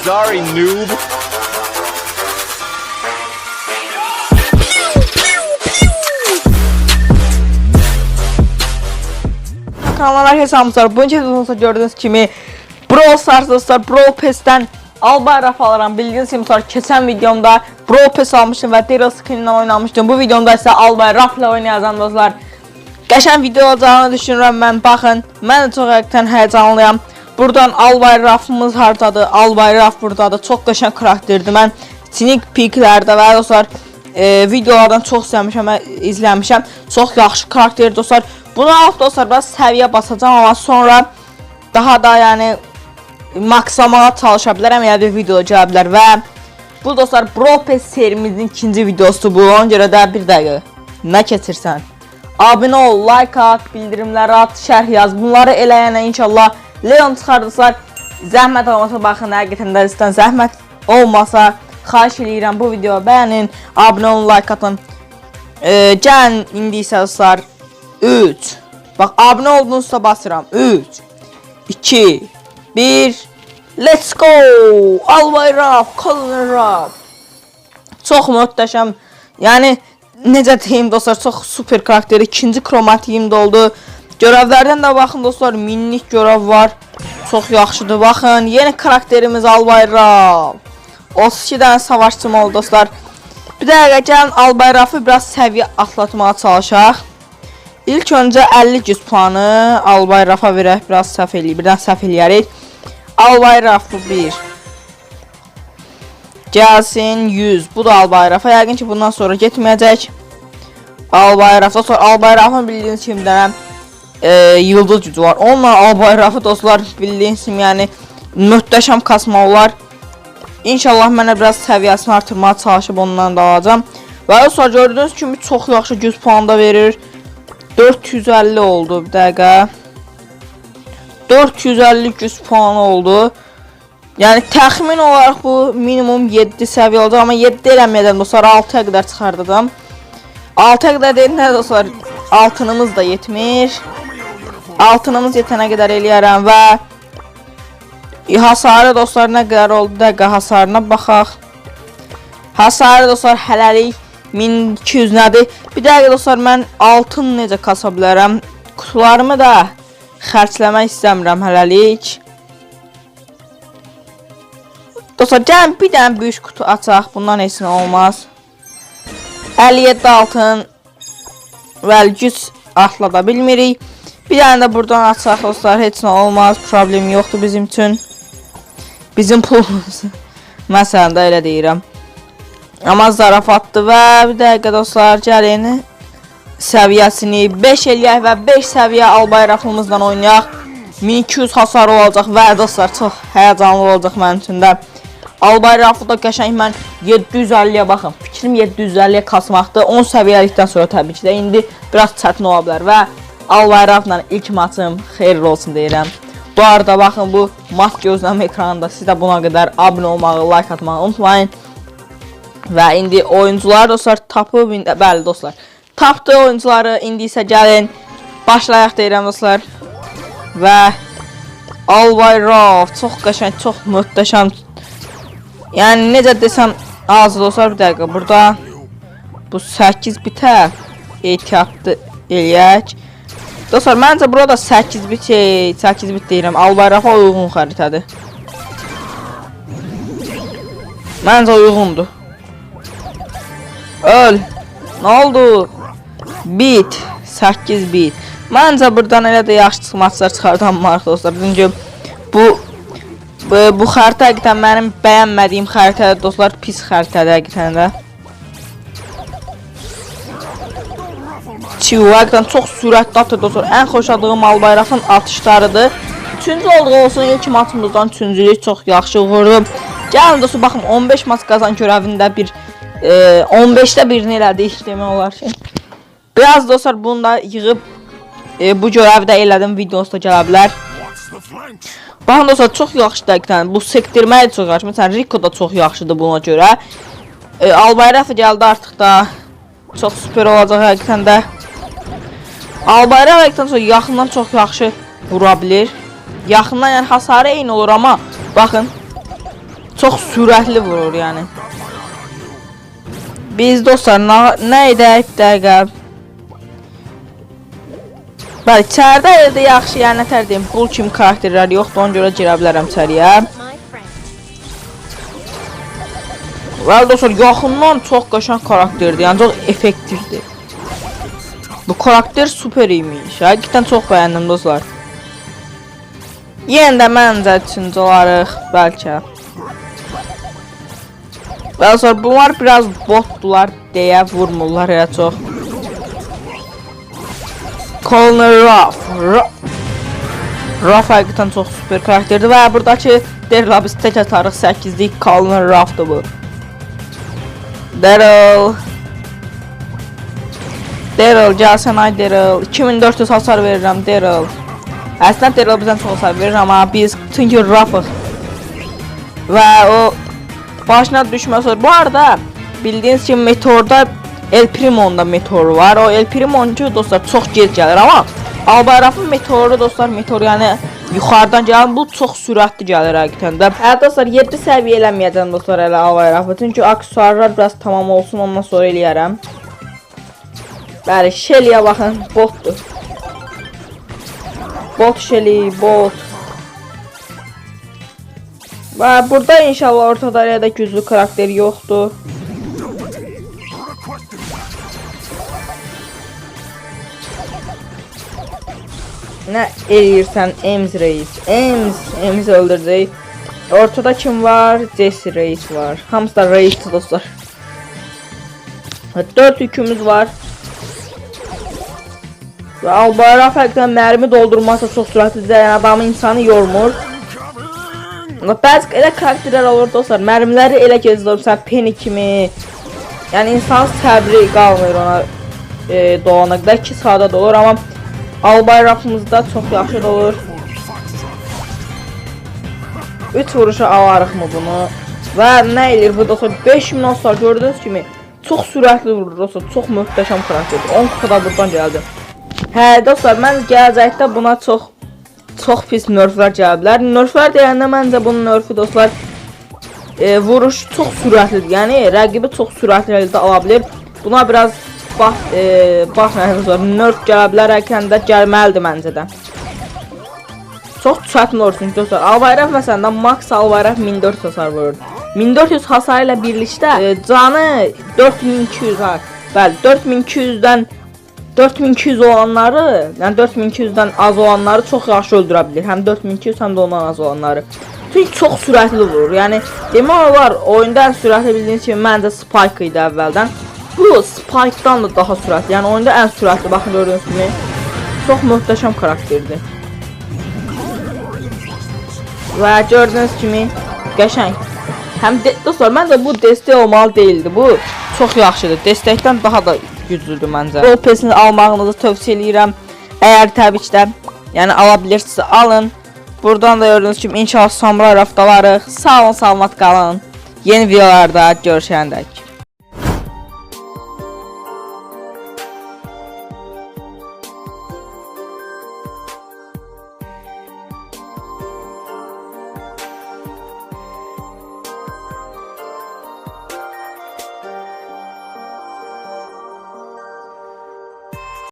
Sorry, noob. Kanallar hesabımızlar. Bu videomuzda gördüğünüz kimi Brawl Stars dostlar Brawl Pass'ten Albay Raf alıram. Bildiğiniz kimi dostlar geçen videomda Brawl Pass almıştım ve Daryl Skin'le oynamıştım. Bu videomda ise Albay Raf'la oynayacağım dostlar. Geçen video olacağını düşünürəm mən. Baxın, mən də çox həqiqətən həyəcanlıyam. Buradan Albay Rafımız hardadır? Albay Raf burdadır. Çox qəşəng karakterdir. Mən sneak peeklərdə və dostlar e, videolardan çox sevmişəm izləmişəm. Çox yaxşı karakterdir dostlar. Bunu alıb dostlar biraz səviyyə basacağam amma sonra daha da yəni makslamağa çalışa bilərəm ya bir video gələ bilər və bu dostlar Pass serimizin ikinci videosu bu. Ona görə də bir dəqiqə nə keçirsən? Abunə ol, like at, bildirimləri at, şərh yaz. Bunları eləyənə inşallah Leon çıxardırsa zəhmət olmasa baxın, həqiqətən də sizdən zəhmət olmasa xahiş eləyirəm bu videoya bəyənin, abunə olun, like atın. E, gəlin indi isə dostlar 3 Bax abunə oldunuzsa basıram 3 2 1 Let's go! Albay Raf, Colin Raf. Çox möhtəşəm. Yəni necə deyim dostlar, çox super karakter. İkinci kromatiyim də oldu. Görevlərdən də baxın dostlar, minlik görev var. Çox yaxşıdır. Baxın, yeni karakterimiz Albay Raf. 32 dənə savaşçım oldu dostlar. Bir dəqiqə gəlin Albay Rafı biraz səviyyə atlatmağa çalışaq. İlk öncə 50 güc puanı Albay Rafa verək, biraz səhv eləyib, birdən səhv eləyərik. Albay Raf bu 1. Gəlsin 100. Bu da Albay Rafa. Yəqin ki bundan sonra getməyəcək. Albay Rafa sonra Albay Rafın bildiyiniz kimi dənə e, yıldız gücü var. Onunla Albay Rafı dostlar bildiyiniz kimi yəni möhtəşəm kasma olar. İnşallah mənə biraz səviyyəsini artırmağa çalışıb ondan da alacağam. Və sonra gördüyünüz kimi çox yaxşı 100 puan da verir. 450 oldu bir dəqiqə. 450 100 puan oldu. Yəni təxmin olaraq bu minimum 7 səviyyə olacaq, amma 7 eləməyəcəm dostlar, 6-ya qədər çıxardım. 6-ya qədər deyil, nə dostlar? Altınımız da yetmir. Altınımız yetənə qədər eləyərəm və hasarı dostlar nə qədər oldu? Dəqiqə hasarına baxaq. Hasarı dostlar hələlik 1200 nədir? Bir dəqiqə dostlar mən altın necə kasa bilərəm? Kutularımı da xərcləmək istəmirəm hələlik. Dostlar gəlin bir dənə böyük kutu açaq. Bundan heç nə olmaz. 57 altın və güc atlada bilmirik. Bir dənə də buradan açaq dostlar. Heç nə olmaz. Problem yoxdur bizim üçün. Bizim pulumuz. Məsələn də elə deyirəm. Amma zarafatdır və bir dəqiqə dostlar gəlin səviyyəsini 5 eləyək və 5 səviyyə albay rafımızla oynayaq. 1200 hasar olacaq və dostlar çox həyəcanlı olacaq mənim üçün də. Albay rafı da qəşəng mən 750-yə baxın. Fikrim 750-yə kasmaqdır. 10 səviyyəlikdən sonra təbii ki də indi biraz çətin ola bilər və albay rafla ilk maçım xeyirli olsun deyirəm. Bu arada baxın bu mat gözləmə ekranında siz də buna qədər abunə olmağı, like atmağı unutmayın. Və indi oyuncular dostlar tapıb bəli dostlar. Tapdı oyuncuları indi isə gəlin başlayaq deyirəm dostlar. Və Albay Raf çox qəşəng, çox möhtəşəm. Yəni necə desəm az dostlar bir dəqiqə burada bu 8 bitər. Ehtiyatlı eləyək. Dostlar məncə burada 8 bit, 8 bit deyirəm. Albay Rafa uyğun xəritədir. Məncə uyğundur. Öl. Nə oldu? Bit. 8 bit. Məncə burdan elə də yaxşı çıxmaçlar çıxardan maraq dostlar. Çünki bu bu, bu xəritə həqiqətən mənim bəyənmədiyim xəritədir dostlar. Pis xəritədir həqiqətən də. Həqiqətən çox sürətli atır dostlar. Ən xoşladığım Albayraqın atışlarıdır. Üçüncü olduğu olsun ilk maçımızdan üçüncülük çox yaxşı vurdum. Gəlin dostlar baxın 15 maç qazan görəvində bir e, 15'te birini elədik demək olar ki. Biraz dostlar bunu da yığıb e, bu görevdə elədim videosu da gələ bilər. Baxın dostlar çox yaxşıdır həqiqətən. Bu sektirmək də çox yaxşı. Məsələn Rico da çox yaxşıdır buna görə. E, Albayraq gəldi artıq da çox super olacaq həqiqətən də. Albayraq həqiqətən çox yaxından çox yaxşı vura bilir. Yaxından yəni hasarı eyni olur amma baxın Çox sürətli vurur yəni. Biz dostlar nə, nə edək dəqiqə. Bəli, içəridə elə yaxşı, yəni nətər deyim, bul kimi karakterlər yoxdur, ona görə girə bilərəm friend. Bəli dostlar, yaxından çox qəşəng karakterdir, yəni çox effektivdir. Bu karakter super imiş. Həqiqətən çox bəyəndim dostlar. Yenə də məncə üçüncü olarıq bəlkə. Sonra bunlar biraz botdular deyə vurmurlar ya çox. Colonel Ruff. Ruff, həqiqətən çox super karakterdir və buradakı Daryl biz tək atarıq 8-lik Colonel Ruff'dır bu. Daryl. Daryl gəlsən ay Daryl. 2400 hasar verirəm Daryl. Əslində Daryl bizdən çox hasar verir amma biz çünki Ruff'ıq. Və o başına düşməz olur. Bu arada bildiyiniz kimi Meteorda El Primo'nun da meteoru var. O El Primo'nunki dostlar çox gec gəlir amma Albayrafın meteoru dostlar meteor yəni yuxarıdan gələn bu çox sürətli gəlir həqiqətən də. Hə dostlar 7 səviyyə eləməyəcəm dostlar elə Albayrafı. Çünki aksesuarlar biraz tamam olsun ondan sonra eləyərəm. Bəli, Shelly'ə baxın, botdur. Bot Shelly, bot. Və burada inşallah ortada elə də güclü karakter yoxdur. Nə eləyirsən Ems reis? Ems, Ems öldürdük. Ortada kim var? Jesse reis var. Hamısı da reis dostlar. 4 yükümüz var. Və Albayrak həqiqətən mərmi doldurması çox sürətlidir. Yəni adamı insanı yormur. Bəzi elə karakterlər olur dostlar. Mərmiləri elə gəzdirir sən Penny kimi. Yəni insan səbri qalmır ona e, dolana qədər 2 saata dolur amma Albayraqımızda çox yaxşı dolur. 3 vuruşa alarıq mı bunu? Və nə eləyir bu dostlar 5000 hasar gördüyünüz kimi çox sürətli vurur dostlar. Çox möhtəşəm karakterdir. 10 kupada buradan gəldi. Hə dostlar mən gələcəkdə buna çox çox pis nerflər gələ bilər. Nerflər deyəndə məncə bunun nerfi dostlar e, vuruş çox sürətlidir. Yəni rəqibi çox sürətli əldə ala bilər. Buna biraz bax e, baxmayın dostlar. Nerf gələ bilər, həqiqətən də gəlməlidir məncə də. Çox çətin çünki dostlar. Albayraq məsələn də max Albayraq 1400 hasar vurur. 1400 hasar ilə birlikdə e, canı 4200 ha. Bəli, 4200-dən 4200 olanları, yəni 4200-dən az olanları çox yaxşı öldürə bilər. Həm 4200 həm də ondan az olanları. Çünki çox sürətli vurur. Yəni demək olar oyunda ən sürətli bildiyiniz kimi məncə Spike idi əvvəldən. Bu Spike-dan da daha sürətli. Yəni oyunda ən sürətli baxın gördüyünüz kimi. Çox möhtəşəm karakterdir. Və gördüyünüz kimi qəşəng. Həm də dostlar, məncə bu dəstək olmalı deyildi. Bu çox yaxşıdır. Dəstəkdən daha da güclüdür məncə. Rol pesini almağınızı tövsiyə eləyirəm. Əgər təbii ki də, yəni ala bilirsinizsə alın. Buradan da gördüyünüz kimi inşallah samuray raftalarıq. Sağ olun, salamat qalın. Yeni videolarda görüşəndək.